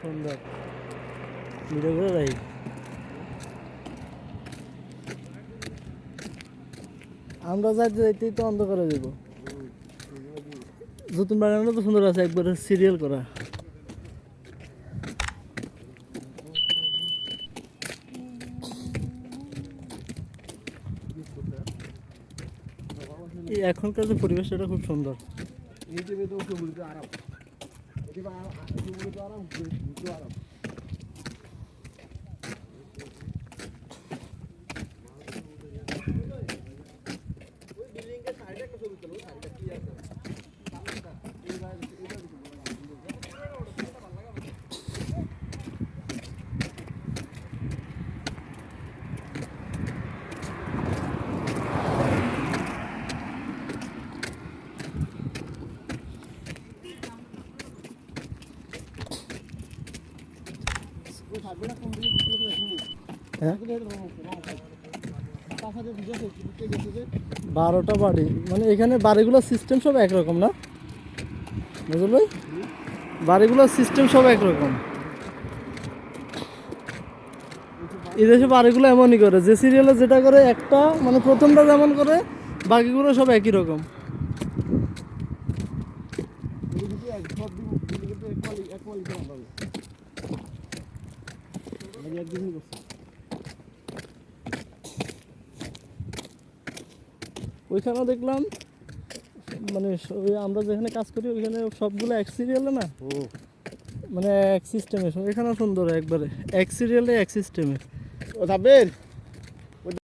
সুন্দর। ভিডিও করে রাই আমরা যাইতে যাইতেই তো অন্ধকারে যাব নতুন বাগানটা তো সুন্দর আছে, একবারে সিরিয়াল করা। এই এখনকার যে পরিবেশটা খুব সুন্দর। que vai. Eu vou lá, eu vou lá. বারোটা বাড়ি। মানে এখানে বাড়িগুলোর সিস্টেম সব একরকম না? বুঝল ভাই? বাড়িগুলোর সিস্টেম সব একরকম। এদেশে বাড়িগুলো এমনই করে। যে সিরিয়ালে যেটা করে একটা মানে প্রথমটা যেমন করে, বাকিগুলো সব একই রকম। ওইখানেও দেখলাম মানে ওই আমরা যেখানে কাজ করি ওইখানে সবগুলো এক সিরিয়ালে না? মানে এক সিস্টেমে এখানেও সুন্দর একবারে। এক সিরিয়ালে এক সিস্টেমে ও